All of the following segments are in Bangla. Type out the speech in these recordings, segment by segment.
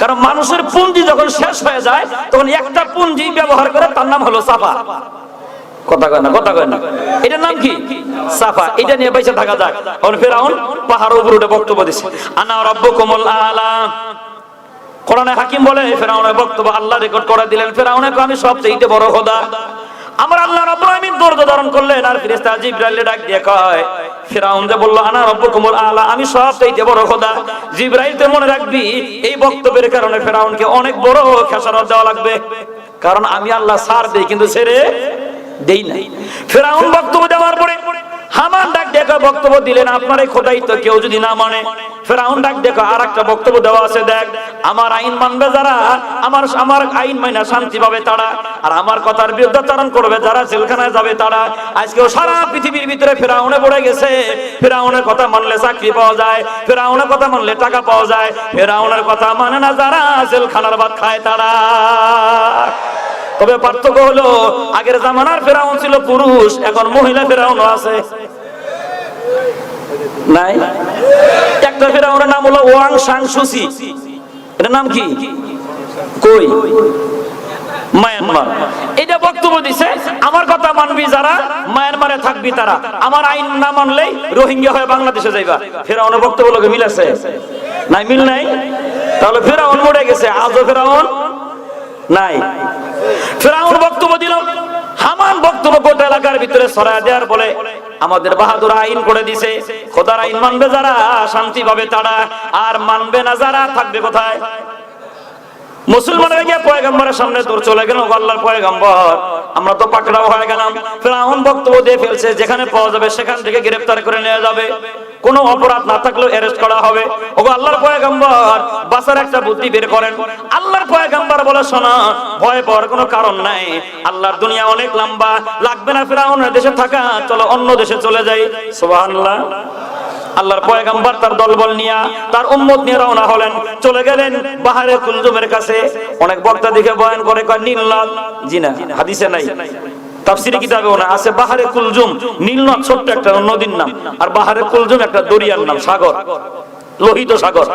কারণ মানুষের পুঞ্জি যখন শেষ হয়ে যায়, তখন একটা পুঞ্জি ব্যবহার করে তার নাম হলো সাফা। হাকিম বক্তব্য আল্লাহ রেকর্ড করে দিলেন। ফেরাউনে আমি বড় আমার আল্লাহ রব্বুল আলামিন দর্দ ধারণ করলেন। আর ফেরেশতা ডাক দিয়ে কয় ফেরাউন মনে রাখবি, এই বক্তব্যের কারণে অনেক বড় লাগবে। কারণ আমি আল্লাহ সার দেই, কিন্তু ছেড়ে দেই নাই। ফেরাউন বক্তব্য দেওয়ার পরে হামান ডাক দেখো, বক্তব্য দিলেন আপনার এই খোদাই তো, কেউ যদি না মানে। ফেরাউন ডাক, দেখো আর একটা বক্তব্য দেওয়া আছে, দেখ। আমার আইন মানবে যারা, আমার আমার আইন মাইনা শান্তি পাবে তারা। আর আমার কথার বিরুদ্ধাচরণ করবে যারা, জেলখানায় যাবে তারা। আজকেও সারা পৃথিবীর ভিতরে ফেরাউনে পড়ে গেছে। ফেরাউনের কথা মানলে চাকরি পাওয়া যায়, ফেরাউনের কথা মানলে টাকা পাওয়া যায়। ফেরাউনের কথা মানে না যারা, জেলখানার ভাত খায় তারা। তবে পার্থক্য হলো, আগের জামানার ফেরাউন ছিল পুরুষ, এখন মহিলা ফেরাউনও আছে। নাই? একটা ফেরাউনের নাম হলো ওয়াং সাং সুসি এটার নাম কি? কই? মায়ানমার। এটা বক্তব্য দিছে, আমার কথা মানবি যারা, মায়ানমারে থাকবি তারা। আমার আইন না রোহিঙ্গা হয়ে বাংলাদেশে যাইবা। ফেরাউনের বক্তব্য লোকে মিল আছে? নাই, মিল নাই? তাহলে ফেরাউন মরে গেছে, আজও ফেরাউন নাই। ফেরাউন বক্তব্য দিল হামান বক্তব্য গোটা এলাকার ভিতরে ছড়ায় দেওয়ার বলে আমাদের বাহাদুর আইন করে দিছে। খোদার আইন মানবে যারা শান্তি পাবে তারা, আর মানবে না যারা, থাকবে কোথায়? মুসলমানরা গিয়ে সামনে চলে গেল আমরা তো পাকড়াও হয়ে গেলাম। বক্তব্য দিয়ে ফেলছে, যেখানে পাওয়া যাবে সেখান থেকে গ্রেফতার করে নেওয়া যাবে। কোনো অপরাধ না থাকলেও অ্যারেস্ট করা হবে। ওগো আল্লাহর পয়গম্বর বাসার একটা বুদ্ধি বের করেন। আল্লাহর পয়গম্বর বলে, শোনা, ভয় পাওয়ার কোনো কারণ নাই। আল্লাহর দুনিয়া অনেক লম্বা। লাগবে না ফেরাউনের দেশে থাকা, চলো অন্য দেশে চলে যাই। সুবহানাল্লাহ। আল্লাহর পয়গাম্বার তার দলবল নিয়ে, তার উম্মত নিয়ে রওনা হলেন। চলে গেলেন বাহারে কুলজুমের কাছে। অনেক বক্তা দেখে বয়ান করে, কয় নীলনদ জি না, হাদিসে নাই। তাফসিরি কিতাবেও না, আছে বাহারে কুলজুম ছোট্ট একটা নদীর নাম, আর বাহারে কুলজুম একটা দরিয়ার নাম, সাগর, লোহিত সাগর।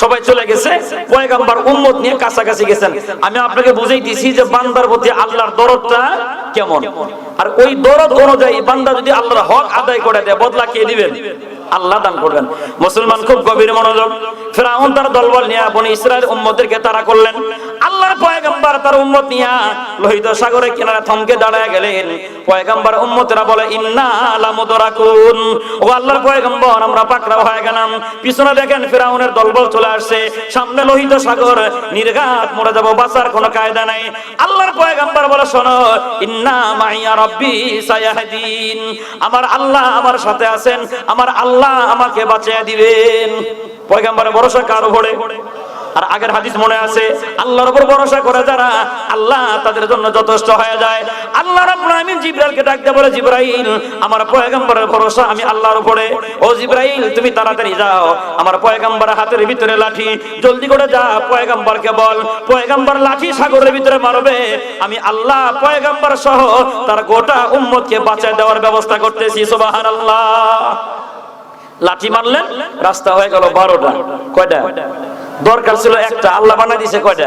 সবাই চলে গেছে, পয়গাম্বার উম্মত নিয়ে কাছাকাছি গেছেন। আমি আপনাকে বুঝাইতেছি যে বান্দার প্রতি আল্লাহর দরদটা কেমন? আর ওই দরদ অনুযায়ী বান্দা যদি আল্লাহর হক আদায় করে দেয়, বদলা কে দিবেন? আল্লাহ দান করবেন। মুসলমান খুব গভীর মনোযোগ, ফেরাউন তার দলবল নিয়ে বনি ইসরায়েল উম্মতদেরকে তারা করলেন। আল্লাহর পয়গাম্বার তার উম্মত নিয়ে লোহিত সাগরের কিনারে থমকে দাঁড়ায় গেলেন। পয়গাম্বার উম্মতেরা বলে, ইন্না লামুদরাকুন। ও আল্লাহর পয়গাম্বর, আমরা পাকড়াও হয়ে গেলাম। পিছনে দেখেন ফেরাউনের দলবল চলে আসছে। সামনে লোহিত সাগর, নির্ঘাত মরে যাব, বাঁচার কোনো কায়দা নাই। আল্লাহর পয়গাম্বার বলে, শোনো, ইন্না মাইয়া রব্বি সায়াহদিন। আমার আল্লাহ আমার সাথে আছেন, আমার আল্লাহ আমাকে বাঁচিয়ে দিবেন। পয়গাম্বারের ভরসা কার উপরে? আর আগের হাদিস মনে আছে, আল্লাহর উপর ভরসা করে যারা আল্লাহ তাদের জন্য যথেষ্ট হয়ে যায়। আল্লাহ রাব্বুল আলামিন জিবরাইলকে ডাকতে বলে, জিবরাইল, আমার পয়গম্বরের ভরসা আমি আল্লাহর উপরে। ও জিবরাইল, তুমি তাড়াতাড়ি যাও। আমার পয়গম্বরের হাতের ভিতরে লাঠি, জলদি করে যা, পয়গম্বরকে বল। পয়গম্বর লাঠি সাগরের ভিতরে মারবে। আমি আল্লাহ পয়গম্বর সহ তার গোটা উম্মতকে বাঁচায় দেওয়ার ব্যবস্থা করতেছি, সুবহানাল্লাহ। লাঠি মারলেন, রাস্তা হয়ে গেল বারোটা। কয়টা? দরকার ছিল একটা, আল্লাহ বানাই দিছে কয়টা?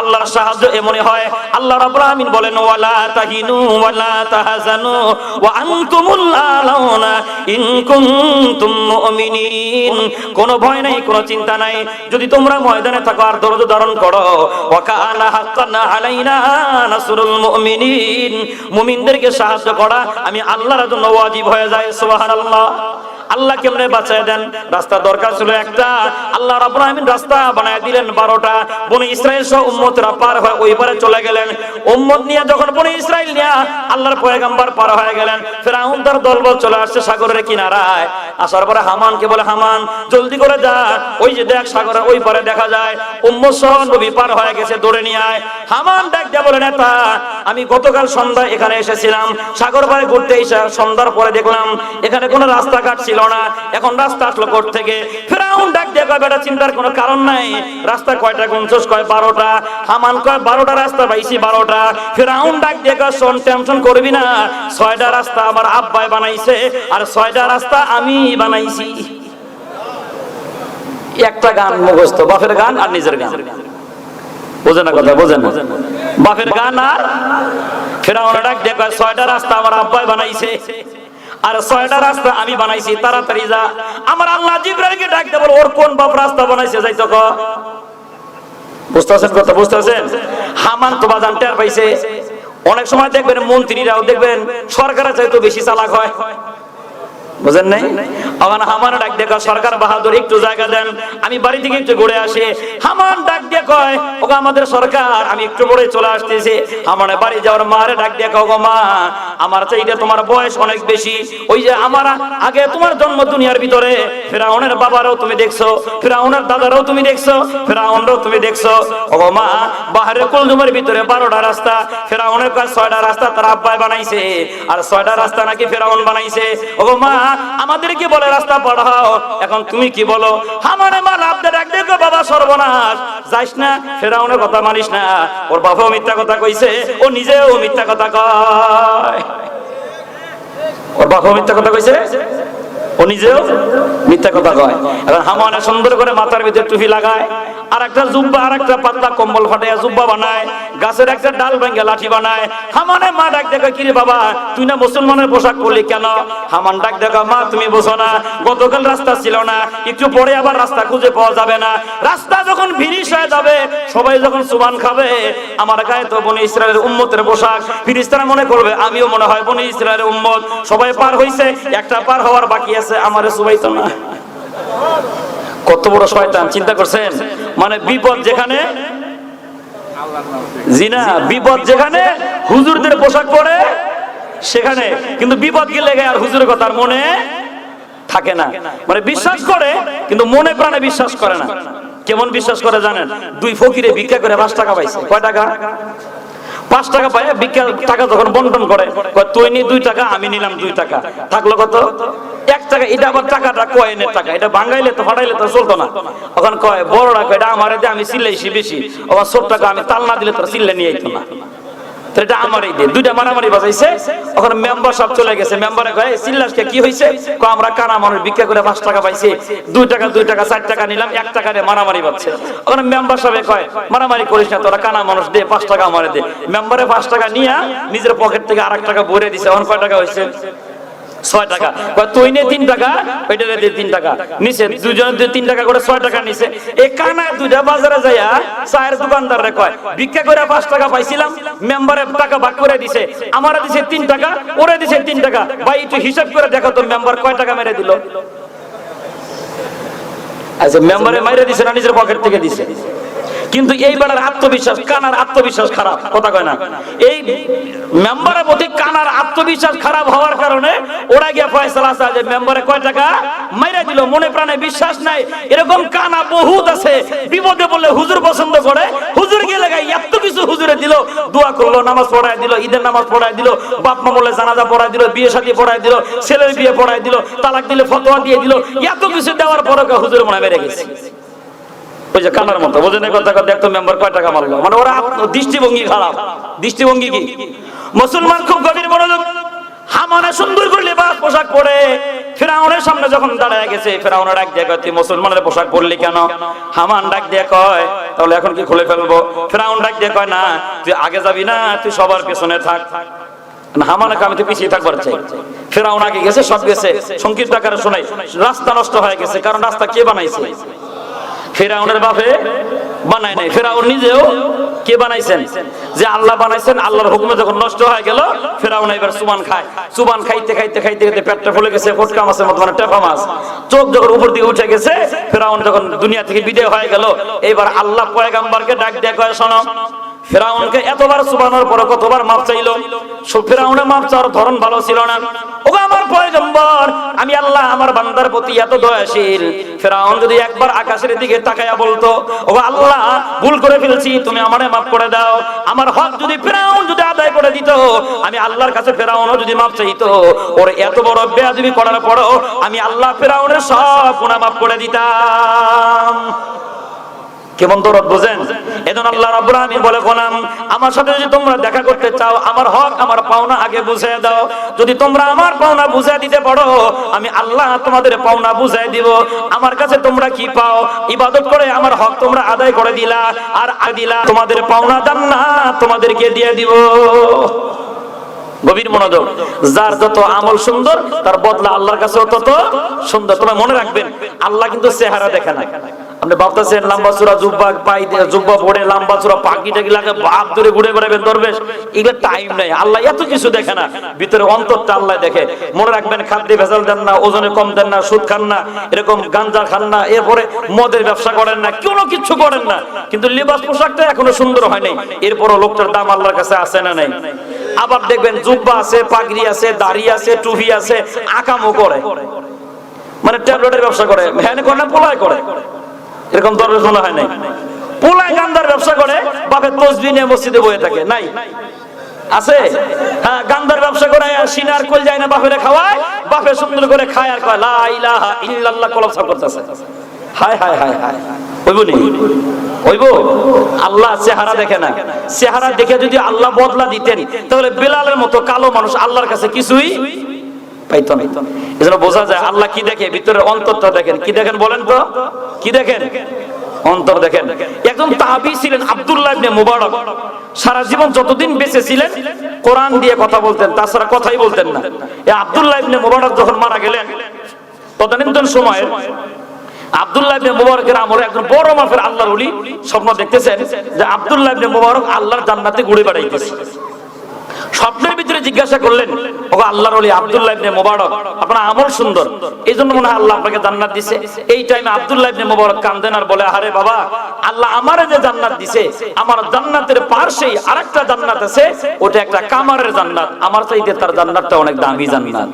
আল্লাহর সাহায্য এমনই হয়। আল্লাহ রাব্বুল আমিন বলেন, ওয়ালা তাহিনু ওয়ালা তাহজানু ওয়া আনতুমুল আলাউনা ইন কুনতুম মুমিনিন। কোনো ভয় নাই, কোনো চিন্তা নাই। যদি তোমরা ময়দানে থাকো আর দরদ ধারণ করো ওয়া কানা হাক্কান আলাইনা নাসরুল মুমিনিন। মুমিনদেরকে সাহায্য করা, আমি আল্লাহর জন্য ওয়াজিব হয়ে যায়, সুবহানাল্লাহ। আল্লাহ কেমনে বাঁচায় দেন? রাস্তা দরকার ছিল একটা। আল্লাহ রাব্বুল আলামিন রাস্তা বানায় দিলেন 12টা বনি ইসরাইল সহ উম্মতরা পার হয়ে ওই পারে চলে গেলেন। উম্মত নিয়ে যখন বনি ইসরাইল নিয়ে আল্লাহর পয়গম্বর পার হয়ে গেলেন, ফেরাউন তার দলবল চলে আসছে সাগরের কিনারায়। আসার পরে হামানকে বলে, হামান, জলদি করে যা। ওই যে দেখ সাগরের ওই পারে দেখা যায়। উম্মত সহ নবী পার হয়ে গেছে, দৌড়ে নিয়ে আয়। হামান ডাক দিয়ে বলে, নেতা, আমি গতকাল সন্ধ্যায় এখানে এসেছিলাম। সাগর পারে ঘুরতে এসে সন্ধ্যার পরে দেখলাম, এখানে কোনো রাস্তাঘাট ছিল না। এখন রাস্তা আসলো কোর্ট থেকে। ফেরাউন ডাক দিয়ে কয়, বেটা, চিন্তার কোনো কারণ নাই। রাস্তা কয়টা গুনছস? কয়, বারোটা। হামান কয়, বারোটা রাস্তা পাইছি, বারোটা। ফেরাউন ডাক দিয়ে কয়, শোন, টেনশন করবি না। ছয়টা রাস্তা আমার আব্বাই বানাইছে, আর ছয়টা রাস্তা আমি বানাইছি। একটা গান মুখস্থ, বাপের গান আর নিজের গান। বোঝে কথা, বোঝে না? গান আর ফেরাউন ডাক দেখো ছয়টা রাস্তা আমার আব্বাই বানাইছে। আর ছয়টা রাস্তা আমি বানাইছি, তাড়াতাড়ি যা। আমার আল্লাহ জিব্রাইলকে ডাক দেবো ওর কোন বাপ রাস্তা বানাইছে? যাই তো বুঝতেছেন কথা বুঝতেছেন হামান তো বাজান টের পাইছে। অনেক সময় দেখবেন মন্ত্রীরাও দেখবেন, সরকারের চাইতো বেশি চালাক হয়। বুঝেন নাই? আমার হামান ডাক কয়, সরকার বাহাদুর একটু জায়গা দেন। আমি বাড়ি থেকে একটু ঘুরে আসি। হামান ডাক দিয়ে কয় ওগো আমাদের সরকার আমি একটু পরে চলে আসতেছি। আমার বাড়ি যাওয়ার মারে ডাক দিয়ে কয়, মা আমার চাইতে তোমার বয়স অনেক বেশি। ওই যে আমার আগে তোমার জন্ম দুনিয়ার ভিতরে ফেরাউনের বাবারও তুমি দেখছ ফেরাউনের দাদারও তুমি দেখছ তুমি দেখছ। ওগো মা বাহারে ভিতরে বারোটা রাস্তা ফেরাউনের ছয়টা রাস্তা তার আব্বাই বানাইছে আর ছয়টা রাস্তা নাকি ফেরাউন বানাইছে। ওগো মা আমাদের কি বলে, রাস্তা পড়াও, এখন তুমি কি বলো? আমার মা লাভদের এক দেখো, বাবা সর্বনাশ। যাইস না, ফেরাউনের কথা মানিস না। ওর বাবাও মিথ্যা কথা কইছে, ও নিজেও মিথ্যা কথা কয়। ওর বাবাও মিথ্যা কথা কইছে? নিজেও মিথ্যা কথা কয়। এখন হামানে সুন্দর করে মাথার ভিতরে লাগায় আর একটা জুব্বা আর একটা পাতলা কম্বল ফাটাইয়া জুব্বা বানায়, গাছের একটা ডাল ভেঙে লাঠি বানায়। হামানে মা ডাক কিরে বাবা, তুই না মুসলমানের পোশাক কেন? হামান ডাক মা, তুমি বোঝো না, গতকাল রাস্তা ছিল না, একটু পরে আবার রাস্তা খুঁজে পাওয়া যাবে না। রাস্তা যখন ফিরিস হয়ে যাবে, সবাই যখন সুবান খাবে, আমার গায়ে তো বনি ইসরায়েলের উম্মতের পোশাক। ফিরিস্তারা মনে করবে, আমিও মনে হয় বনি ইসরায়েলের উম্মত। সবাই পার হইছে, একটা পার হওয়ার বাকি আছে। আমারে সুবাইতো না। কত বড় শয়তান, চিন্তা করছেন? মানে বিপদ যেখানে, জিনা, বিপদ যেখানে, হুজুরদের পোশাক পরে সেখানে। কিন্তু বিপদ গেলে আর হুজুরের কথা আর মনে থাকে না। মানে বিশ্বাস করে, কিন্তু মনে প্রাণে বিশ্বাস করে না। কেমন বিশ্বাস করে জানেন? দুই ফকিরে ভিক্ষা করে পাঁচ টাকা পাইছে। কয় টাকা? পাঁচ টাকা পায় বিকেল টাকা যখন বন্টন করে তুই নি দুই টাকা, আমি নিলাম দুই টাকা। থাকল কত? এক টাকা। এটা আবার টাকাটা কয়েনের টাকা। এটা ভাঙাইলে তো, ফাটাইলে তো চলতো না। তখন কয় বড় টাকা এটা আমার আমি সিলাইছি বেশি। আবার সব টাকা আমি তাল না দিলে তোর চিল্লে নিয়ে না। তো এটা আমারই দিন দুইটা মারামারি বাজাইছে, ওখানে মেম্বার সব চলে গেছে। মেম্বারে কয়ে সিল্লাসকে কি হয়েছে কো আমরা কানা মানুষ ভিক্ষা করে পাঁচ টাকা পাইছি। দুই টাকা দুই টাকা, চার টাকা নিলাম, এক টাকা দিয়ে মারামারি পাচ্ছে ওখানে মেম্বার সাহেব কয়, মারামারি করিস না, তোরা কানা মানুষ দে, পাঁচ টাকা আমারে দে। মেম্বারে পাঁচ টাকা নিয়ে নিজের পকেট থেকে আর টাকা ভরে দিছে। এখন কয় টাকা হয়েছে ছয় টাকা। তুই তিন টাকা, ওইটা দিয়ে তিন টাকা। নিচে দুজনে তিন টাকা করে ছয় টাকা নিচে এই কানা দুইটা বাজারে যাইয়া চায়ের দোকানদার কয়, ভিক্ষা করে পাঁচ টাকা পাইছিলাম, মেম্বারে টাকা ভাগ করে দিছে, আমারে দিছে তিন টাকা, ওরে দিছে তিন টাকা। ভাই, একটু হিসাব করে দেখো তো মেম্বার কয় টাকা মেরে দিল। আচ্ছা মেম্বারে মাইরে দিছে না নিজের পকেট থেকে দিছে? কিন্তু এই বেলার আত্মবিশ্বাস, কানার আত্মবিশ্বাস খারাপ, কথা কয় না। এই মেম্বারের প্রতি কানার আত্মবিশ্বাস খারাপ হওয়ার কারণে ওরা গিয়া ফয়সালা আছে যে মেম্বারে কয় টাকা মাইরা দিল, মনে প্রাণে বিশ্বাস নাই। এরকম কানা বহুত আছে, বিপদে বললে হুজুর পছন্দ করে, হুজুর গায়ে এত কিছু হুজুরে দিল, দোয়া করল, নামাজ পড়ায় দিল, ঈদের নামাজ পড়ায় দিল, বাপ মা বলে জানাজা পড়ায় দিল, বিয়ে শাদী পড়ায় দিল, ছেলের বিয়ে পড়ায় দিল, তালাক দিলে ফতোয়া দিয়ে দিল, এত কিছু দেওয়ার পরে হুজুর মনে মেরে গেছে। ওই যে কানার মতো এই কথা কথা মেম্বার কয় টাকা মারলো। মানে ওরা দৃষ্টিভঙ্গি খারাপ। দৃষ্টিভঙ্গি কি? মুসলমান খুব গভীর মনোযোগ। হামানা সুন্দর করে লেবাস পোশাক পরে। ফেরাউনের সামনে যখন দাঁড়ায় গেছে ফেরাউনের ডাক দিয়ে তুই মুসলমানের পোশাক পরলি কেন? হামান ডাক দিয়ে কয় তাহলে এখন কি খুলে ফেলব? ফেরাউন ডাক দিয়ে কয় না তুই আগে যাবি না তুই সবার পেছনে থাক। না, হামানাকে আমি তো পিছিয়ে থাকবার চাই। ফেরাউন আগে গেছে সব গেছে। সংক্ষিপ্ত আকারে শোনাই। রাস্তা নষ্ট হয়ে গেছে। কারণ রাস্তা কে বানাইছে? ফেরাউনের বাপে বানায় নাই। ফেরাউন নিজেও কে বানাইছেন? যে আল্লাহ বানাইছেন, আল্লাহর হুকুমে যখন নষ্ট হয়ে গেল, ফেরাউন এবার সুবান খায়। সুবান খাইতে খাইতে খাইতে খাইতে পেটটা ফুলে গেছে, ফটকা মাছের মতো মানে টেপা মাছ। চোখ যখন উপর দিকে উঠে গেছে, ফেরাউন যখন দুনিয়া থেকে বিদায় হয়ে গেল, এবার আল্লাহ পয়গাম্বারকে ডাক দেয়া কয়, শোনো ফেরাউনকে এতবার সুবানোর পরে কতবার মাপ চাইলো? সো ফেরাউনের মাপ চাওয়ার ধরন ভালো ছিল না। ও আমার পয়গম্বর, আমি আল্লাহ আমার বান্দার প্রতি এত দয়াশীল। ফেরাউন যদি একবার আকাশের দিকে তাকায়া বলতো ও আল্লাহ, ভুল করে ফেলছি, তুমি আমারে মাফ করে দাও। আমার হক যদি ফেরাউন যদি আদায় করে দিত, আমি আল্লাহর কাছে ফেরাউনও যদি মাপ চাইতো। ওর, এত বড় বেয়াদবি করার পরও আমি আল্লাহ ফেরাউনের সব গুনাহ মাফ করে দিতাম। কেমন তো দরদ বোঝেন? এজন্য আল্লাহ রাব্বুল আলামিন বলে, গোলাম, আমার সাথে যদি তোমরা দেখা করতে চাও, আমার হক, আমার পাওনা আগে বুঝিয়ে দাও। যদি তোমরা আমার পাওনা বুঝিয়ে দিতে পারো, আমি আল্লাহ তোমাদের পাওনা বুঝিয়ে দিব। আমার কাছে তোমরা কি পাও? ইবাদত করে আমার হক তোমরা আদায় করে দিলা, আর আ দিলা, তোমাদের পাওনা জান্নাত তোমাদেরকে দিয়ে দিব। গভীর মনোযোগ। যার যত আমল সুন্দর, তার বদলা আল্লাহর কাছেও তত সুন্দর। তবে মনে রাখবেন, আল্লাহ কিন্তু চেহারা দেখে না। আপনি ভাবতেছেন লম্বা চূড়া জুব্বা পাই জুব্বা লম্বা চূড়া লাগে? বাপ ধরে ঘুরে দরবেশ এগুলো টাইম নাই। আল্লাহ এত কিছু দেখে না। ভিতরে অন্তরটা আল্লাহ দেখে। মনে রাখবেন ভেজাল দেন না, ওজনে কম দেন না, সুদ খান না, এরকম গাঞ্জা খান না, এরপরে মদের ব্যবসা করেন না, কোনো কিছু করেন না। কিন্তু লিবাস পোশাকটা এখনও সুন্দর হয় নাই এরপরও লোকটার দাম আল্লাহর কাছে আছে না নাই? আবার দেখবেন, জুব্বা আছে, পাগড়ি আছে, দাড়ি আছে, টুপি আছে, আকামও করে। মানে ট্যাবলেটের ব্যবসা করে। ভ্যান করে না, পোলায় করে। এরকম দরবেশ মনে হয় নাই। পোলায় গান্দার ব্যবসা করে বাপের তসবি নিয়ে মসজিদে বয়ে থাকে। নাই। আছে? হ্যাঁ গান্দার ব্যবসা করে সিনার কল যায় না বাপেরে খাওয়ায়, বাপে সুন্দর করে খায় আর কয়, লা ইলাহা ইল্লাল্লাহ কলম কলমসা করতেছে। হায় হায় হায় হায়। হইব নি? হইব? আল্লাহ চেহারা দেখে না। চেহারা দেখে যদি আল্লাহ বদলা দিতেন, তাহলে বেলালের মতো কালো মানুষ আল্লাহর কাছে কিছুই পাইতো না। এজন্য বোঝা যায় আল্লাহ কি দেখে? ভিতরের অন্তরটা দেখেন। কি দেখেন বলেন তো? কি দেখেন? অন্তর দেখেন। একজন তাহাবি ছিলেন আব্দুল্লাহ ইবনে মুবারক। সারা জীবন যতদিন বেঁচে ছিলেন, কোরআন দিয়ে কথা বলতেন, তাছাড়া কথাই বলতেন না। আব্দুল্লাহ ইবনে মুবারক যখন মারা গেলেন, তদানীন্তন সময়ে আব্দুল্লাহ ইবনে মুবারকের একজন বড় মাপের আল্লাহর ওলি স্বপ্ন দেখতেছেন যে আব্দুল্লাহ ইবনে মুবারক আল্লাহর জান্নাতে ঘুরে বেড়াইতেছে। স্বপ্নের ভিতরে জিজ্ঞাসা করলেন ও আল্লাহর ওলি আব্দুল্লাহ ইবনে মুবারক, আপনার আমল সুন্দর। এই জন্য মনে হয় আল্লাহ আপনাকে জান্নাত দিছে। এই টাইমে আব্দুল্লাহ ইবনে মুবারক কান্দেন আর বলে, আরে বাবা, আল্লাহ আমারে যে জান্নাত দিছে, আমার জান্নাতের পাশেই আরেকটা জান্নাত আছে, ওটা একটা কামারের জান্নাত। আমার চাইতে তার জান্নাতটা অনেক দামি জান্নাত।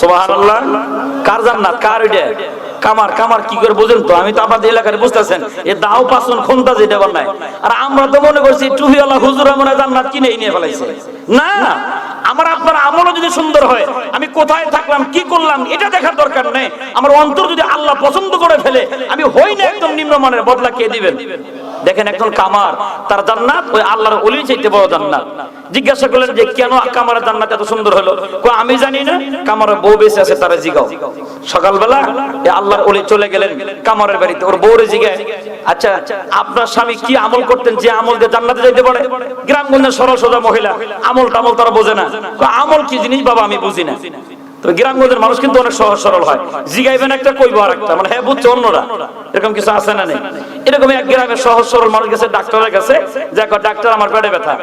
সুবহানাল্লাহ। কার জান্নাত? কার ওইটা? কামার কামার কি করে বুঝেন তো? আমি তো আপনাদের এলাকায় বুঝতেছেন। এ দাও পাসন খন্তা যেটা বানায় আর আমরা তো মনে করছি টুহিওয়ালা হুজুর আমরা জান্নাত কিনে নিয়ে ফেলাইছে। না, আমার আপনার আমলও যদি সুন্দর হয়, আমি কোথায় থাকলাম, কি করলাম, এটা দেখার দরকার নেই। আমার অন্তর যদি আল্লাহ পছন্দ করে ফেলে, আমি হই না একদম নিম্নমানের বদলা কে দিবেন? দেখেন একজন কামার, তার জান্নাত ওই আল্লাহর ওলি চাইতে বড় জান্নাত। জিজ্ঞাসা করলেন যে, কেন কামারের জান্নাত এত সুন্দর হলো? আমি জানি না কামারের বউ বেঁচে আছে, তারা জিগাও। সকালবেলা আল্লাহর ওলি চলে গেলেন কামারের বাড়িতে, ওর বউরে জিগায়। আচ্ছা আপনার স্বামী কি আমল করতেন যে আমল দিয়ে জান্নাতে যাইতে পারে? গ্রামগঞ্জের সরল সোজা মহিলা আমল টামল তারা বোঝে না। আমল কি জিনিস বাবা, আমি বুঝি না। তবে গ্রামগঞ্জের মানুষ কিন্তু অনেক সহজ সরল হয়। জিগাইবেন একটা, কইবো আর একটা মানে হ্যাঁ বুঝছে অন্যরা, এরকম কিছু আছে না নেই? এরকম এক গ্রামের সহজ সরল মানুষ গেছে ডাক্তারের কাছে যে ডাক্তার, আমার পেটে ব্যথা।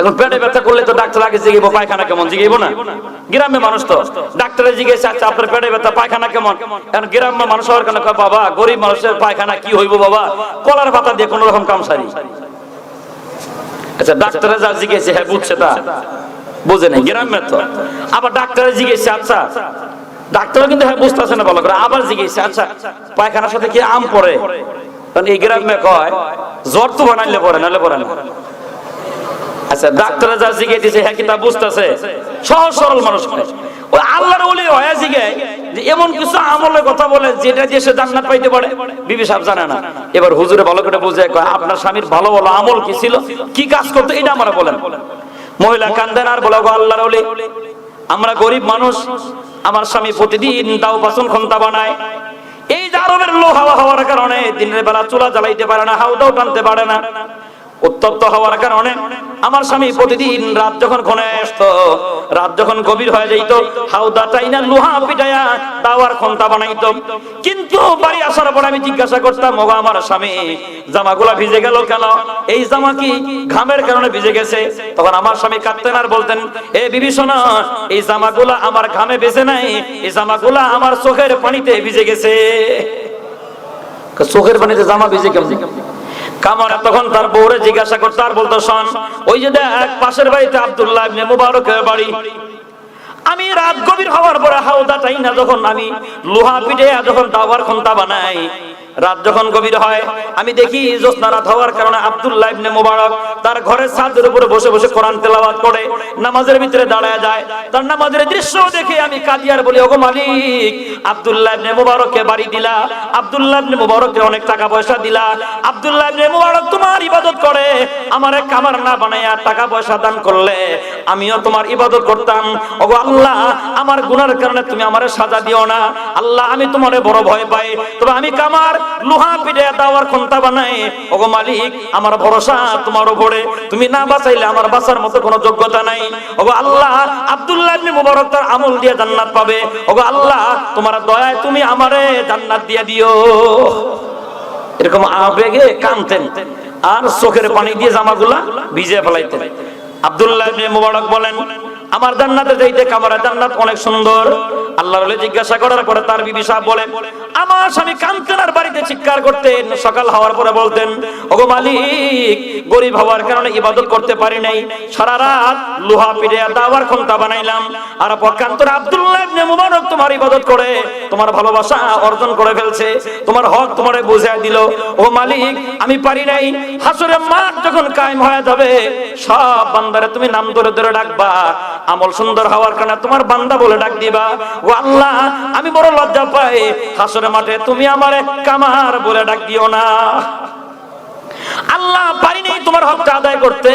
এখন পেটে ব্যথা করলে তো ডাক্তার আগে জিগাইবো, পায়খানা কেমন? জিগাইবো না? গ্রামে মানুষ তো। ডাক্তারে জিজ্ঞেস আচ্ছা আপনার পেটে ব্যথা, পায়খানা কেমন? এখন গ্রামে মানুষ হওয়ার কারণে বাবা, গরিব মানুষের পায়খানা কি হইব বাবা? কলার পাতা দিয়ে কোন রকম কাম সারি আচ্ছা ডাক্তারে যা জিজ্ঞেস হ্যাঁ বুঝছে তা। বুঝে নেই, গ্রামের তো। আবার ডাক্তারে জিজ্ঞেস আচ্ছা ডাক্তার কিন্তু হ্যাঁ বুঝতেছে না ভালো করে। আবার জিজ্ঞেস আচ্ছা পায়খানার সাথে কি আম পড়ে? কারণ এই গ্রামে কয়, জ্বর তো বানাইলে পড়ে নাহলে পড়ে না। আচ্ছা ডাক্তারে যা দিছে হ্যাঁ কি তা বুঝতেছে? সহজ সরল মানুষ ওই আল্লাহর ওলি যে এমন কিছু আমলের কথা বলে যেটা দিয়ে সে জান্নাত পাইতে পারে? বিবি সাহেব জানে না। এবার হুজুরে ভালো করে বুঝে কয়, আপনার স্বামীর ভালো ভালো আমল কি ছিল? কি কাজ করতো? এটা আমরা বলেন। মহিলা কান্দেন আর বলে, গো আল্লাহর ওলি, আমরা গরিব মানুষ, আমার স্বামী প্রতিদিন দাও বাসন খন্তা বানায়। এই যে আরবের লো হাওয়া হওয়ার কারণে দিনের বেলা চুলা জ্বালাইতে পারে না, হাওদাও টানতে পারে না। উত্তপ্ত হওয়ার কারণে আমার স্বামী প্রতিদিন রাত যখন ঘনে আসতো রাত যখন গভীর হয়ে যাইত হাউদা টাইনা লোহা পিটায়া দাওয়ার খন্তা বানাইতো। কিন্তু বাড়ি আসার পর আমি জিজ্ঞাসা করতাম, ওগো, আমার স্বামী, জামাগুলা ভিজে গেল কেন? এই জামা কি ঘামের কারণে ভিজে গেছে? তখন আমার স্বামী কাঁদতেন আর বলতেন, এ বিভীষণা এই জামাগুলা আমার ঘামে বেঁচে নাই, এই জামাগুলা আমার চোখের পানিতে ভিজে গেছে। চোখের পানিতে জামা ভিজে কেমন কামারা তখন তার বউরে জিজ্ঞাসা করতে আর বলতো, শোন, ওই যে দেখ পাশের বাড়িতে আব্দুল্লাহ ইবনে মুবারকের বাড়ি। আমি রাত গভীর হওয়ার পরে হাওদা চাই না যখন আমি লোহা পিঠে যখন দাওয়ার খন্তা বানাই রাত যখন গভীর হয়, আমি দেখি জ্যোৎস্না রাত হওয়ার কারণে আব্দুল্লাহ ইবনে মুবারক তার ঘরের ছাদের উপরে বসে বসে কোরআন তেলাওয়াত করে, নামাজের ভিতরে দাঁড়ায় যায়। তার নামাজের দৃশ্য দেখে আমি কাদিয়ার বলি, ওগো মালিক, আব্দুল্লাহ ইবনে মুবারককে বাড়ি দিলা, আব্দুল্লাহ ইবনে মুবারককে অনেক টাকা পয়সা দিলা, আব্দুল্লাহ ইবনে মুবারক তোমার ইবাদত করে, আমারে কামার না বানাইয়া টাকা পয়সা দান করলে আমিও তোমার ইবাদত করতাম। ওগো আল্লাহ, আমার গুনার কারণে তুমি আমারে সাজা দিও না। আল্লাহ, আমি তোমারে বড় ভয় পাই। তবে আমি কামার লোহা পিঠে দাওয়ার খন্তা বানাই ওগো মালিক, আমার ভরসা তোমার উপরে। তুমি না বাঁচাইলে আমার বাঁচার মতো কোনো যোগ্যতা নাই। ওগো আল্লাহ আব্দুল্লাহ ইবনে মুবারক তার আমল দিয়ে জান্নাত পাবে। ওগো আল্লাহ, তোমার দয়ায় তুমি আমারে জান্নাত দিয়ে দিও। এরকম আবেগে কানতেন আর চোখের পানি দিয়ে জামাগুলা ভিজে ফেলাইতেন। আব্দুল্লাহ ইবনে মুবারক বলেন, আমার জান্নাতে যাইতে কামরা জান্নাত অনেক সুন্দর। আল্লাহর হলে জিজ্ঞাসা করার পরে তার বিবি সাহেব বলেন আমার স্বামী কান্তেন বাড়িতে চিৎকার করতেন, সকাল হওয়ার পরে বলতেন, ওগো মালিক, গরিব হওয়ার কারণে ইবাদত করতে পারি নাই। সারা রাত লোহা পিড়ে দাওয়ার ক্ষমতা বানাইলাম। আর পক্ষান্তরে আব্দুল্লাহ ইবনে মুবারক তোমার ইবাদত করে, তোমার ভালোবাসা অর্জন করে ফেলছে। তোমার হক তোমারে বুঝায় দিল। ও মালিক, আমি পারি নাই। হাসুরের মাঠ যখন কায়েম হয়ে যাবে, সব বান্দারে তুমি নাম ধরে ধরে ডাকবা। আমল সুন্দর হওয়ার কারণে তোমার বান্দা বলে ডাক দিবা। আল্লাহ আমি বড় লজ্জা পাই। হাসরের মাঠে তুমি আমারে কামার বলে ডাক দিও না। আল্লাহ পারি নাই তোমার হকটা আদায় করতে।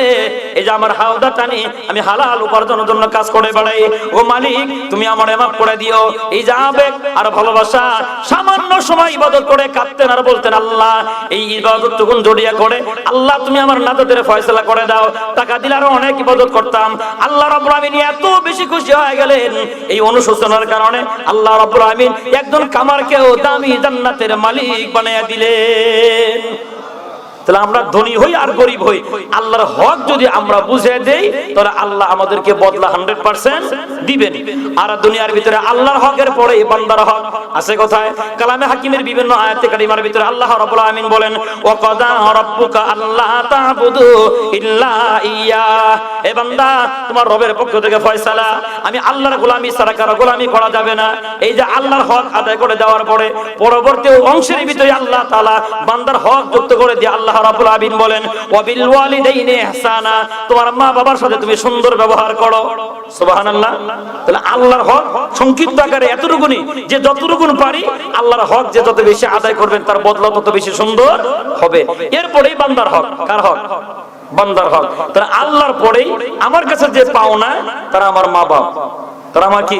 এই যে আমার হাওদা টানি, আমি হালাল উপার্জনের জন্য কাজ করে বেড়াই। ও মালিক, তুমি আমার মাফ করে দিও। এই যে আবেগ আর ভালোবাসা, সামান্য সময় ইবাদত করে কাঁদতেন আর বলতেন, আল্লাহ, এই ইবাদত তখন জড়িয়া করে, আল্লাহ, তুমি আমার নাজাতের ফয়সালা করে দাও। টাকা দিলে আরও অনেক ইবাদত করতাম। আল্লাহ রাব্বুল আমিন এত বেশি খুশি হয়ে গেলেন। এই অনুশোচনার কারণে আল্লাহ রাব্বুল আমিন একজন কামারকেও দামি জান্নাতের মালিক বানাইয়া দিলেন। তাহলে আমরা ধনী হই আর গরিব হই। আল্লাহর হক যদি আমরা বুঝে দেই, তাহলে আল্লাহ আমাদেরকে বদলা হান্ড্রেড পার্সেন্ট দিবেন। আর দুনিয়ার ভিতরে আল্লাহর হকের পরে বান্দার হক আছে কোথায়? কালামে হাকিমের বিভিন্ন আয়াতে কারিমার ভিতরে আল্লাহ রাব্বুল আমিন বলেন ওয়া কাদা রাব্বুকা আল্লাহ তা'বুদু ইল্লা ইয়া এ বান্দা, তোমার রবের পক্ষ থেকে ফয়সালা। আমি আল্লাহর গোলামি ছাড়া কারও গোলামি করা যাবে না। এই যে আল্লাহর হক আদায় করে দেওয়ার পরে পরবর্তী অংশের ভিতরে আল্লাহ তাআলা বান্দার হক যুক্ত করে দিয়ে আল্লাহ রাব্বুল আমিন বলেন ওয়ালিদাইনি ইহসানা তোমার মা বাবার সাথে তুমি সুন্দর ব্যবহার করো। সুবহানাল্লাহ। তাহলে আল্লাহর হক সংক্ষিপ্ত আকারে এতটুকুনি, যে যতটুকুন পারি, আল্লাহর হক যে যত বেশি আদায় করবেন, তার বদলা তত বেশি সুন্দর হবে। এরপরেই বান্দার হক। কার হক? বান্দার হক। আল্লাহর পরেই আমার কাছে যে পাওনা, তারা আমার মা বাপ তারা আমার কি?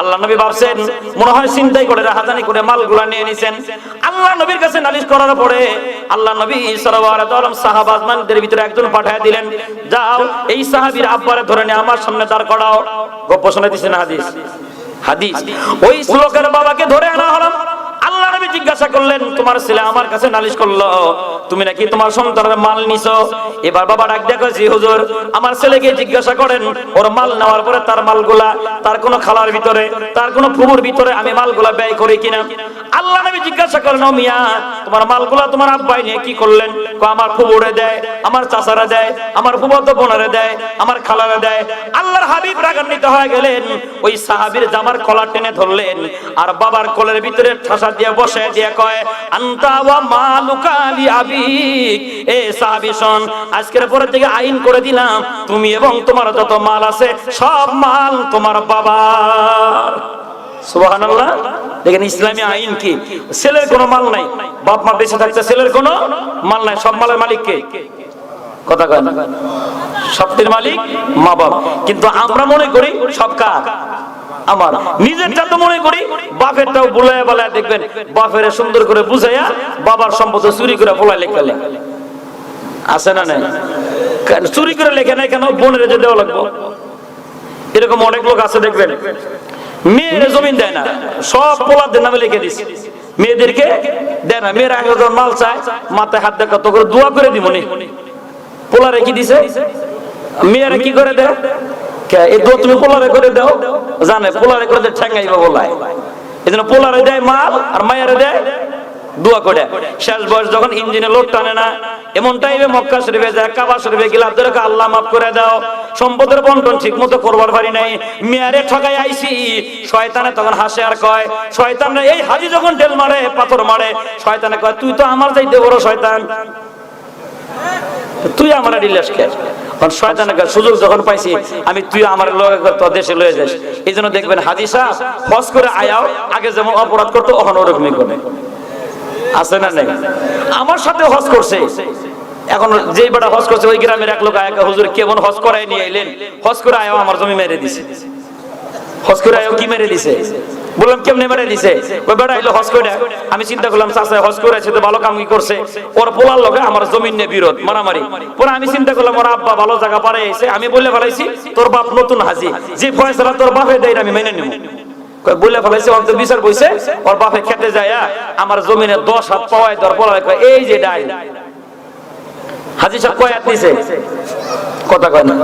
আল্লাহ নবী ভাবছেন, মনে হয় চিন্তাই করে, রাহাজানি করে মালগুলা নিয়ে নিছেন। আল্লাহ নবীর কাছে নালিশ করার পরে আল্লাহ নবী ওয়াসাল্লাম সাহাবাজমানদের ভিতরে একজন পাঠিয়ে দিলেন, যাও, এই সাহাবীর আব্বারে ধরে নিয়ে আমার সামনে দাঁড় করাও। গপ্প শুনে দিছেন হাদিস। হাদিস। ওই শ্লোকের বাবাকে ধরে আনা হলো আল্লাহ নবী জিজ্ঞাসা করলেন, তোমার ছেলে আমার কাছে নালিশ করল? তুমি নাকি তোমার সন্তানের মাল নিছো? এবার বাবা ডাক দেখো জি, হুজুর, আমার ছেলেকে জিজ্ঞাসা করেন, ওর মাল নেওয়ার পরে তার মালগুলা, তার কোনো খালার ভিতরে, তার কোনো ফুবুর ভিতরে আমি মালগুলা ব্যয় করি কিনা? আল্লাহ নবী জিজ্ঞাসা করেন মিয়া, তোমার মালগুলা তোমার আব্বাই নিয়ে কি করলেন? কো আমার ফুবুরে দেয়, আমার চাচারা দেয়, আমার ফুবত বোনারে দেয়, আমার খালারা দেয়। আল্লাহর হাবিব রাগান্বিত হয়ে গেলেন, ওই সাহাবীর জামার কলার টেনে ধরলেন, আর বাবার কোলের ভিতরে ঠাসা দিয়ে বসে দিয়ে কয়, আন্তা ওয়া মালুকা লি আবিক এ সাহাবী, শোন, আজকের পরে থেকে আইন করে দিলাম। তুমি এবং তোমার যত মাল আছে, সব মাল তোমার বাবার। সুবহানাল্লাহ। দেখেন ইসলামী আইন কি? ছেলের কোনো মাল নাই। বাপ মা বেঁচে থাকতে ছেলের কোনো মাল নাই। সব মালের মালিক কে? কথা কয় সবটির মালিক মা বাপ কিন্তু আমরা মনে করি, সব কার? আমার নিজেরটা তো মনে করি, বাপেরটাও বুলায় বলায় দেখবেন, বাপের সুন্দর করে বুঝাইয়া বাবার সম্পদ চুরি করে বলায় লেখা আছে না নাই? চুরি করে লেখে নাই কেন? বোনের যে দেওয়া লাগবো। এরকম অনেক লোক আছে দেখবেন। মেয়ের জমিন দেয় না। সব পোলাদের নামে লিখে দিস মেয়েদেরকে দেয় না। মেয়েরা যখন মাল চায়, মাথায় হাত দেখা তো করে দোয়া করে দিব নি পোলা রেখে দিছে? মেয়েরা কি করে দেয়? আল্লাহ মাফ করে দাও। সম্পদের বন্টন ঠিক মতো করবার পারি নাই। মেয়ারে ঠকাই আইছি। শয়তানে তখন হাসে আর কয় শয়তান এই হাজি যখন ঢেল মারে, পাথর মারে, শয়তানে কয়, তুই তো আমার চাইতে বড় শয়তান। তুই আমার রিলেশ কে আমি তুই আমার দেশে লয়ে যাস। এই জন্য দেখবেন হাদিসা করে আয়াও, আগে যেমন অপরাধ করতো ওরকমই করে। আছে না আমার সাথে হজ করছে। এখন যেই বেটা হজ করছে, ওই গ্রামের এক লোক আয়াকা, হুজুর, কেমন হজ করাই নিয়ে এলেন? হজ করে আয়াও আমার জমি মেরে দিছে। হজ করে আয়াও কি মেরে দিছে? বললাম কেমনে মেরে দিছে? ওই বেটা এলো হজ করে আমি চিন্তা করলাম, চাচা, হজ করে আছে তো ভালো কাম কি করছে। ওর পোলার লগে আমার জমিন নিয়ে বিরোধ, মারামারি। পরে আমি চিন্তা করলাম, ওর আব্বা ভালো জায়গা পারে এসে আমি বলে ফেলাইছি, তোর বাপ নতুন হাজি। যে ফয়সালা তোর বাপে দেয় আমি মেনে নেব। বলে ফেলাইছে অন্ত বিচার বইছে ওর বাপে খেতে যায় আমার জমিনে দশ হাত পাওয়ায় দর কয়, এই যে ডাই হাজি সাহেব কয় হাত নিছে কথা কয় না।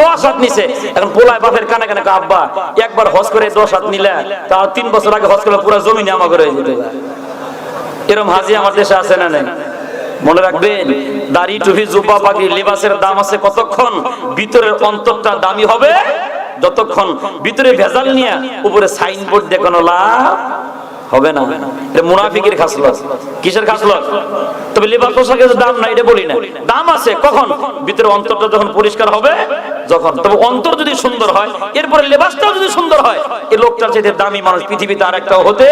দশ হাত নিছে এখন পোলায় বাপের কানে কানে আব্বা, একবার করে দশ হাত নিলে, তাও তিন বছর আগে পুরো জমিনে আমার করে এরম হাজি আমার দেশে আছে না নাই? মনে রাখবেন, দাড়ি, টুপি, জুব্বা পাখি লেবাসের দাম আছে কতক্ষণ? ভিতরের অন্তরটা দামি হবে যতক্ষণ ভিতরে ভেজাল নিয়ে উপরে সাইনবোর্ড দেখানো লাভ হবে না। এটা মুনাফিকের খাসলত। কিসের খাসলত? তবে লেবার পোশাকের দাম নাই, এটা বলি না। দাম আছে, কখন? ভিতরে অন্তরটা যখন পরিষ্কার হবে, যখন। তবে অন্তর যদি সুন্দর হয়, এরপরে লেবাসটাও যদি সুন্দর হয় এই লোকটার চেয়ে দামি মানুষ পৃথিবীতে আর একটাও হতে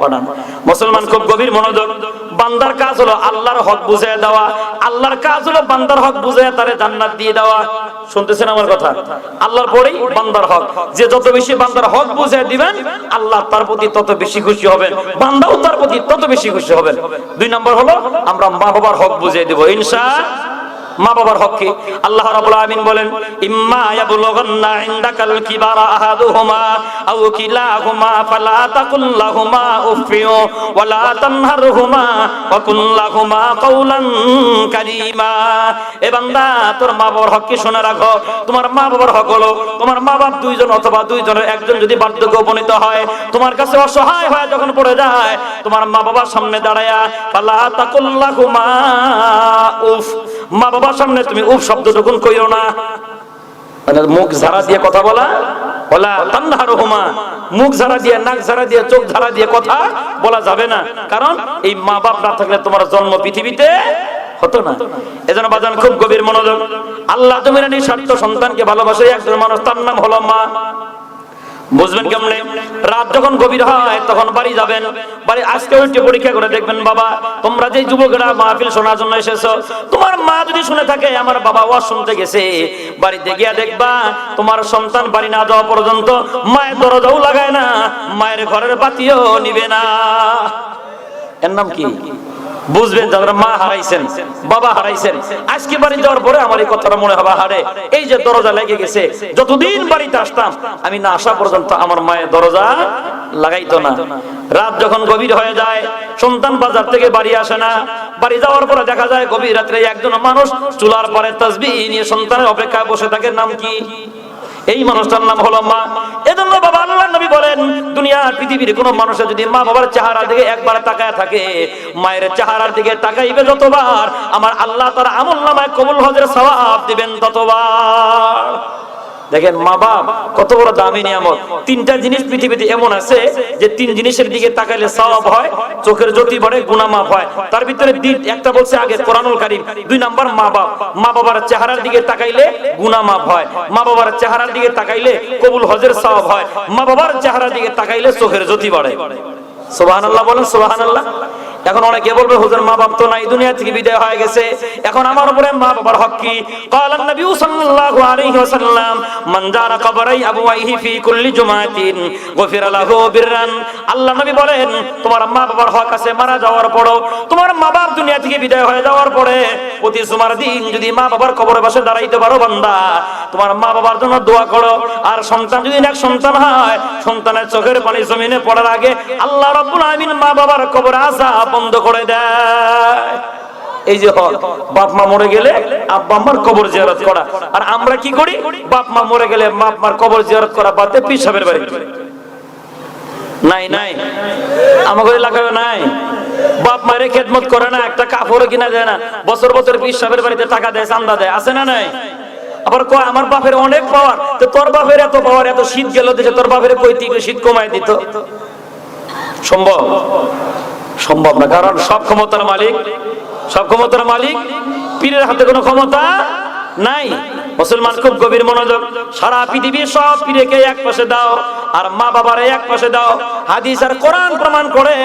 পারে না। মুসলমান খুব গভীর মনোযোগ। বান্দার কাজ হলো আল্লাহর হক বুঝিয়ে দেওয়া, আল্লাহর কাজ হলো বান্দার হক বুঝিয়ে তারে জান্নাত দিয়ে দেওয়া। শুনতেছেন আমার কথা? আল্লাহর পরেই বান্দার হক। যে যত বেশি বান্দার হক বুঝিয়ে দিবেন, আল্লাহ তার প্রতি তত বেশি খুশি হবেন। বান্দাও তার প্রতি তত বেশি খুশি হবেন। দুই নম্বর হলো, আমরা মা বাবার হক বুঝিয়ে দিব। ইনশা মা বাবার হক কি আল্লাহ রাব্বুল আলামিন বলেন, ইম্মা ইয়াবলুগান্না ইনদাকাল কিবারা আহাদুহুমা আও কিলাহুমা ফালা তাকুল লাহুমা উফিউ ওয়ালা তানহারহুমা ওয়া কুল লাহুমা কাওলান কারীমা। এ বান্দা, তোর মা বাবার হক কি শুনে রাখো। তোমার মা বাবার হক হলো, তোমার মা বাপ দুইজন অথবা দুইজনের একজন যদি বার্ধক্য উপনীত হয়, তোমার কাছে অসহায় হয়ে যখন পড়ে যায়, তোমার মা বাবার সামনে দাঁড়ায়া, ফালা তাকুল লাহুমা উফ মা বাবার সামনে তুমি উফ শব্দ যখন কইও না। মানে মুখ ঝাড়া দিয়ে কথা বলা? বলা মুখ ঝাড়া দিয়ে, নাক ঝাড়া দিয়ে, চোখ ঝাড়া দিয়ে কথা বলা যাবে না। কারণ এই মা বাপ না থাকলে তোমার জন্ম পৃথিবীতে হতো না। এজন্য বাজান খুব গভীর মনোযোগ। আল্লাহ জমির নিঃস্বার্থ সন্তানকে ভালোবাসে। একজন মানুষ, তার নাম হলো মা। বুঝবেন কেমনে? রাত যখন গভীর হয়, তখন বাড়ি যাবেন। বাড়ি আজকে উঠে পরীক্ষা করে দেখবেন, বাবা, তোমরা যে যুবকেরা মাহফিল শোনার জন্য এসেছ, তোমার মা যদি শুনে থাকে, আমার বাবা ওয়াজ শুনতে গেছে। বাড়িতে গিয়া দেখবা, তোমার সন্তান বাড়ি না যাওয়া পর্যন্ত মায়ের দরজাও লাগায় না, মায়ের ঘরের বাতিও নিবে না। এর নাম কি? বুঝবেন যারা মা হারাইছেন, বাবা হারাইছেন। আজকে বাড়ি যাওয়ার পরে আমার এই কথাটা মনে হবে হারে এই যে দরজা লেগে গেছে, যতদিন বাড়িতে আসতাম, আমি না আসা পর্যন্ত আমার মায়ের দরজা লাগাইতো না। রাত যখন গভীর হয়ে যায়, সন্তান বাজার থেকে বাড়ি আসে না। বাড়ি যাওয়ার পরে দেখা যায় গভীর রাত্রে একজন মানুষ চুলার পরে তসবি নিয়ে সন্তানের অপেক্ষায় বসে থাকে, নাম কি? এই মানুষটার নাম হলো মা। এজন্য আল্লাহ নবী বলেন, দুনিয়ার পৃথিবীর কোন মানুষের যদি মা বাবার চেহারা দিকে একবার তাকায় থাকে, মায়ের চেহারার দিকে তাকাইবে যতবার, আমার আল্লাহ তার আমল নামায় কবুল হজের সওয়াব দিবেন ততবার। দেখেন মা বাপ, কত বড় দামি নিয়ামত। তিনটা জিনিস পৃথিবীতে এমন আছে যে তিন জিনিসের দিকে তাকাইলে সওয়াব হয়, চোখের জ্যোতি বাড়ে গুনাহ মাফ হয়। তার ভিতরে একটা বলছে আগে কোরআনুল কারীম, দুই নাম্বার মা বাপ। মা বাবার চেহারার দিকে তাকাইলে গুনাহ মাফ হয়। মা বাবার চেহারার দিকে তাকাইলে কবুল হজের সওয়াব হয়। মা বাবার চেহারার দিকে তাকাইলে চোখের জ্যোতি বাড়ে সুবহানাল্লাহ বলেন, সুবহানাল্লাহ। এখন অনেকে বলবে, হুজুর মা বাপ তো নাই, দুনিয়া থেকে বিদায় হয়ে গেছে। এখন আমার উপরে মা বাবার হক কি? قال ক্বালান নবী সাল্লাল্লাহু আলাইহি ওয়াসাল্লাম, মান জারা কবরাই আবওয়াইহি في كل جمعه غفر له বিররান। আল্লাহ নবী বলেন, তোমার মা বাবার হক আছে, মারা যাওয়ার পর তোমার মা বাপ দুনিয়া থেকে বিদায় হয়ে যাওয়ার পরে প্রতি জুমার দিন যদি মা বাবার কবরে বসে দাঁড়াইতে পারো বান্দা, তোমার মা বাবার জন্য দোয়া করো। আর সন্তান যদি এক সন্তান হয়, সন্তানের চোখের পানি জমিনে পড়ার আগে আল্লাহ রাব্বুল আমিন মা বাবার কবর আযাব বন্ধ করে দেয়। এই যে হক বাপ মা মরে গেলে আব্বা আম্মার কবর জিয়ারত করা। আর আমরা কি করি? বাপ মা মরে গেলে বাপ মার কবর জিয়ারত করা বাদে পিসাবের বাড়ি। নাই নাই। আমাদের এলাকায় নাই। বাপ মায়ের খেদমত করে না, একটা কাপড়ও কিনা দেয় না। বছর বছর পিসাবের বাড়িতে টাকা দেয়, চান্দা দেয়। আছে না নাই? আবার কয়, আমার বাপের অনেক পাওয়ার। তো তোর বাপের এত পাওয়ার, এত শীত গেল দেশে তোর বাপের তুই শীত কমায় দিত। সম্ভব? সম্ভব না। কারণ সব ক্ষমতার মালিক, সব ক্ষমতার মালিক পীরের হাতে কোনো ক্ষমতা নাই। মুসলমান খুব গভীর মনোযোগ। সারা পৃথিবীর সব পীরেকে এক পাশে দাও আর মা বাবারে এক পাশে দাও। হাদিস আর কোরআন প্রমাণ করে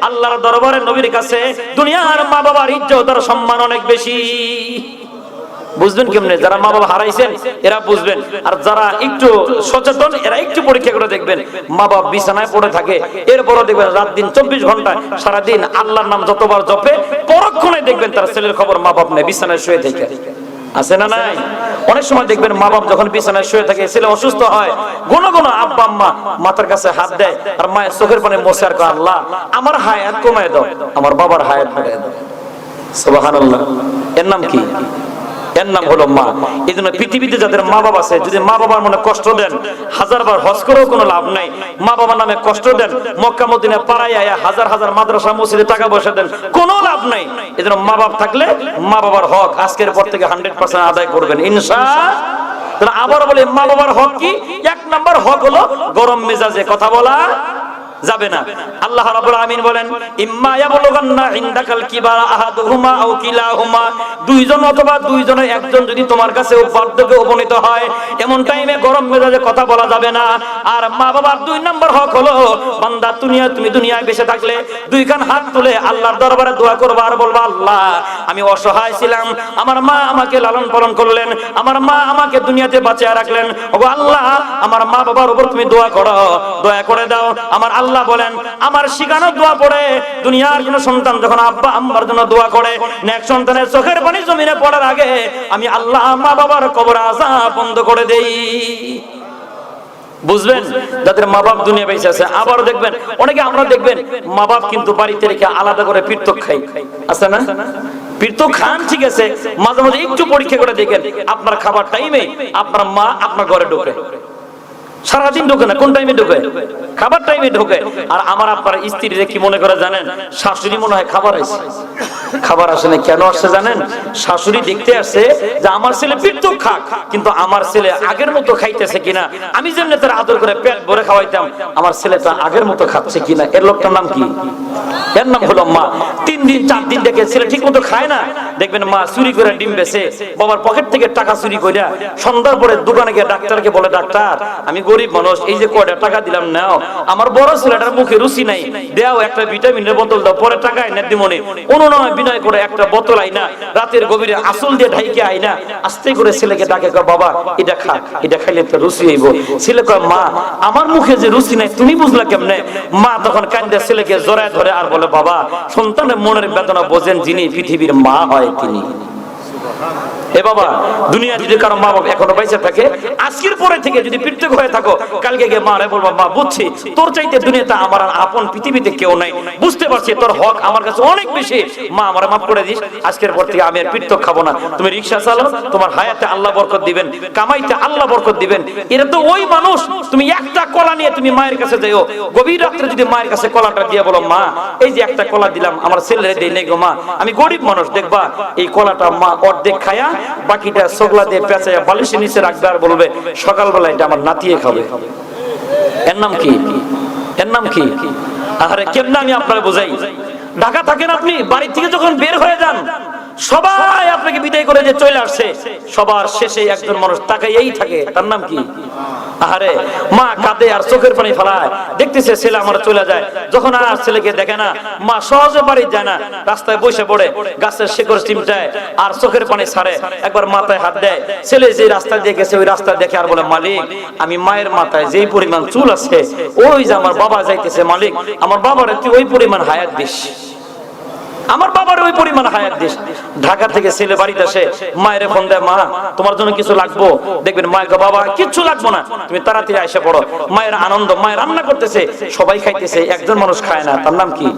আল্লাহর দরবারে নবীর কাছে দুনিয়ার মা বাবার ইজ্জত আর সম্মান অনেক বেশি। বুঝবেন কেমনে? যারা মা বাবা হারাইছেন, এরা বুঝবেন। আর যারা একটু সচেতন, এরা একটু পরীক্ষা করে দেখবেন। মা বাবা বিছানায় পড়ে থাকে। এরপরও দেখবেন রাত দিন চব্বিশ ঘন্টায় সারাদিন আল্লাহর নাম যতবার জপে, পরক্ষণে দেখবেন তার ছেলের খবর মা বাপ নেই, বিছানায় শুয়ে থেকে। আছে না নাই? অনেক সময় দেখবেন মা বাপ যখন বিছানায় শুয়ে থাকে, ছেলে অসুস্থ হয় গুন গুন আব্বা, আম্মা মাথার কাছে হাত দেয়, আর মায়ের চোখের পানে মশে আর আল্লাহ, আমার হায়াত কমায় দাও, আমার বাবার হায়াত বাড়ায় দাও। সুবহানাল্লাহ। এর নাম কি? এর নাম হলো মা। এই জন্য পৃথিবীতে যাদের মা বাবা আছে, যদি মা বাবার মনে কষ্ট দেন হাজার বার হজ করেও কোনো লাভ নাই। মা বাবার নামে কষ্ট দেন, মক্কা, মদিনে পাড়ায় আয়া হাজার হাজার মাদ্রাসা, মসজিদে টাকা পয়সা দেন, কোনো লাভ নাই। এই জন্য মা বাপ থাকলে মা বাবার হক আজকের পর থেকে হান্ড্রেড পার্সেন্ট আদায় করবেন, ইনশা আবার বলে মা বাবার হক কি? এক নাম্বার হক হলো গরম মেজাজে কথা বলা যাবে না। আল্লাহ রাব্বুল আমিন বলেন, ইম্মা ইয়াবলুগান্না ইনদাকাল কিবারা আহাদুহুমা আও কিলাহুমা। দুইজন অথবা দুইজনের একজন যদি তোমার কাছে বার্ধক্যে উপনীত হয়, এমন টাইমে গরম মেজাজে কথা বলা যাবে না। আর মা বাবার দুই নম্বর হক হলো, বান্দা দুনিয়া তুমি দুনিয়ায় বেঁচে থাকলে দুই কান হাত তুলে আল্লাহর দরবারে দোয়া করবা আর বলবা, আল্লাহ, আমি অসহায় ছিলাম। আমার মা আমাকে লালন পালন করলেন। আমার মা আমাকে দুনিয়াতে বাঁচিয়ে রাখলেন। ওগো আল্লাহ, আমার মা বাবার উপর তুমি দোয়া করো। দয়া করে দাও। আমার আল্লাহ বলেন, আমার শিখানো দোয়া পড়ে, দুনিয়ার কোন সন্তান যখন আব্বা, আম্মার জন্য দোয়া করে, নেক সন্তানের চোখের পানি জমিনে পড়ার আগে আমি আল্লাহ মা বাবার কবর আজা বন্ধ করে দেই। বুঝবেন? যাদের মা বাপ দুনিয়া বেঁচে আছে আবার দেখবেন, অনেকে আমরা দেখবেন মা বাপ কিন্তু বাড়িতে রেখে আলাদা করে পৃথক খাই। আছে না? পৃথক খান, ঠিক আছে, মাঝে মাঝে একটু পরীক্ষা করে দেখেন, আপনার খাবার টাইমে আপনার মা আপনার ঘরে ঢোকে। সারাদিন ঢোকে না, কোন টাইমে ঢোকে? খাবার টাইমে ঢোকে। আর আমার আপনার কি মনে করে জানেন? শাশুড়ি মনে হয় খাবার খাবার আসে না, কেন আসছে জানেন? শাশুড়ি দেখতে আসছে যে আমার ছেলে পৃথক খাক, কিন্তু আমার ছেলে আগের মতো খাইতেছে কিনা? আমি যেমনি তার আদর করে পেট ভরে খাওয়াইতাম, আমার ছেলে ছেলেটা আগের মতো খাচ্ছে কিনা? এর লোকটার নাম কি? এর নাম হলো মা। তিন দিন, চার দিন দেখে ছেলে ঠিক মতো খায় না। দেখবেন মা চুরি করে ডিম বেছে বাবার পকেট থেকে টাকা চুরি করে সন্ধ্যার পরে দোকানে গিয়ে ডাক্তারকে বলে, ডাক্তার, আমি গরিব মানুষ, এই যে কয়টা টাকা দিলাম, নাও। আমার বড় ছেলেটার মুখে রুচি নাই। দেও একটা ভিটামিনের বোতল দাও, পরে টাকা এনে দিমনে। অনুনয় বিনয় করে একটা বোতল আইনা, রাতের গভীরে আসল দিয়ে ঢাইকে আইনা, আস্তে করে ছেলেকে ডাকে, কয়, বাবা, এটা খা, এটা খাইলে তো রুচি হইব। ছেলে কয়, মা, আমার মুখে যে রুচি নাই, তুমি বুঝলা কেমনে? মা তখন কান্দে ছেলেকে জড়ায় ধরে আর বলে, বাবা, সন্তানের মনের বেদনা বোঝেন যিনি পৃথিবীর মা হয়। তিনি। বাবা, দুনিয়া যদি কারও মা বাবা এখনও থাকে, আজকের পরে থেকে যদি পৃথক হয়ে থাকো, কালকে গিয়ে মা রে মা, বুঝছি, তোর চাইতে দুনিয়াতে আমার আর আপন পৃথিবীতে কেউ নাই। বুঝতে পারছি, তোর হক আমার কাছে অনেক বেশি। মা, আমার মাফ করে দিস, আজকের পর থেকে আমি আর পৃথক খাব না। তুমি রিক্সা তোমার হায়াতে আল্লাহ বরকত দিবেন, কামাইতে আল্লাহ বরকত দিবেন। এটা তো ওই মানুষ, তুমি একটা কলা নিয়ে তুমি মায়ের কাছে যাও গভীর রাত্রে যদি মায়ের কাছে কলাটা দিয়ে বলো, মা, এই যে একটা কলা দিলাম, আমার ছেলে দেই নেই গো মা, আমি গরিব মানুষ, দেখবা, এই কলাটা মা অর্ধেক খায়া বাকিটা সোগলা দিয়ে পেঁচাইয়া বালিশের নিচে রাখবে আর বলবে, সকালবেলা এটা আমার নাতিয়ে খাবে। এর নাম কি? এর নাম কি? আরে কেমনে আমি আপনার বোঝাই? ঢাকা থাকেন আপনি? বাড়ি থেকে যখন বের হয়ে যান সবাই আপনাকে বিদায় করে যে চলে আসছে। সবার শেষে একজন মানুষ তাকে এই থাকে। তার নাম কি? আরে মা কাঁদে আর চোখের পানি ফেলায়। দেখতেছে ছেলে আমার চলে যায়। যখন আর ছেলেকে দেখে না, মা সহজে বাড়ি যায় না। রাস্তায় বসে পড়ে, গাছের শিকড় চিমটায় আর চোখের পানি ছাড়ে। একবার মাথায় হাত দেয়। ছেলে যে রাস্তা দিয়ে গেছে, ওই রাস্তা দেখে আর বলে, মালিক, আমি মায়ের মাথায় যেই পরিমাণ চুল আছে, ওই যে আমার বাবা যাইতেছে, মালিক, আমার বাবার তুই ওই পরিমাণ হায়াত দিস। আমার বাবার ওই পরিমাণ হায়াত দিস। ঢাকা থেকে ছেলে বাড়িতে আসে, মায়ের ফোন দেয়, মা, তোমার জন্য কিছু লাগবো। দেখবেন মায়ের বাবা, কিচ্ছু লাগবো না। তুমি তাড়াতাড়ি এসে পড়ো। মায়ের আনন্দ, মায়ের রান্না করতেছে, সবাই খাইতেছে, একজন মানুষ খায় না, তার নাম কি?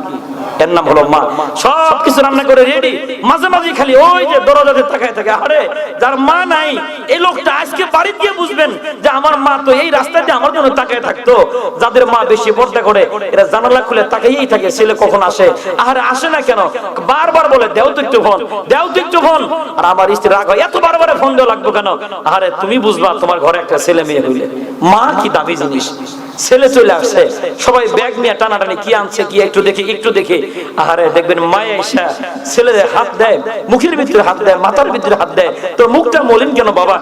এর নাম হলো মা। সব কিছু রান্না করে রেডি মাঝে মাঝে খালি ওই যে দরজাতে তাকায় থাকে। আরে যার মা নাই, এই লোকটা আজকে বাড়ি গিয়ে বুঝবেন যে আমার মা তো এই রাস্তাতে আমার জন্য তাকায় থাকতো। যাদের মা বেশি পর্দা করে, এরা জানালা খুলে তাকাইয়েই থাকে, ছেলে কখন আসে? আরে আসে না কেন? বারবার বলে, দেও তো একটু ফোন, দেও তো একটু ফোন। আর আমার স্ত্রী রাগ হয়, এত বারবার ফোন দেওয়া লাগবে কেন? আরে তুমি বুঝবা, তোমার ঘরে একটা ছেলে মেয়ে হইলে। মা কি দামি জিনিস? ছেলে চলে আসছে সবাই ব্যাগ নিয়ে টানাটানি কি আনছে, কি একটু দেখে একটু দেখে। আহারে, দেখবেন মায়ে এসে ছেলেদের হাত দেয়, মুখের ভিতরে হাত দেয়, মাথার ভিতরে হাত দেয়। তো মুখটা মলিন কেন বাবা?